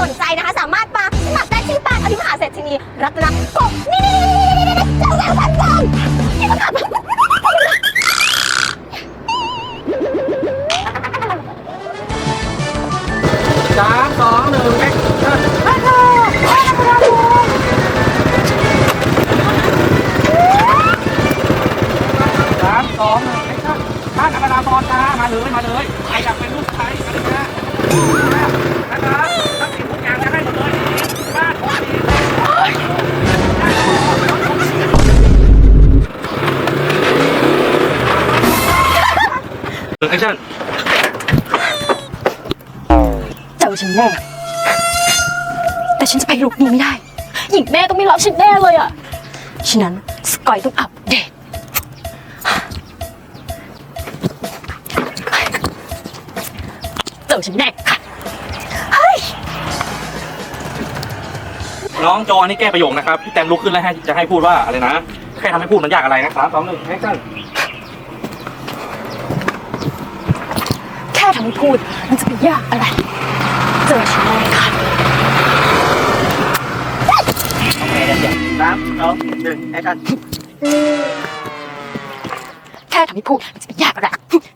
สนใจนะคะ สามารถมาสมัครได้ที่บ้านอภิมหาเศรษฐินีรัตนกบนี่นี่นี่นี่นี่เจ้าแม่พันกองนี่ก็แบบสามสองหนึ่งแอคชั่นสามสองหนึ่งแอคชั่นท่านอัคราพรนะมาเลยมาเลยใครอยากเป็นลูกใครมาเลยนะ แอคชั่นเจอฉันแน่แต่ฉันจะไปลุกนี้ไม่ได้ หญิงแม่ต้องไม่รับฉันแน่เลยอะ ฉะนั้นสกอยต้องอัปเดต เจอฉันแน่ค่ะ น้องจอนี่แก้ประโยคนะครับพี่แตงลุกขึ้นแล้วให้จะให้พูดว่าอะไรนะ แค่ทำให้พูดมันยากอะไรนะสามสองหนึ่งแอคชั่น แค่ ทำให้พูด มันจะเป็นยากอะไร เจอฉันแน่ค่ะโอเคเดี๋ยวสามสองหนึ่งแอคชั่นแค่ทำให้พูด มันจะเป็นยากอะไรเจอฉันแน่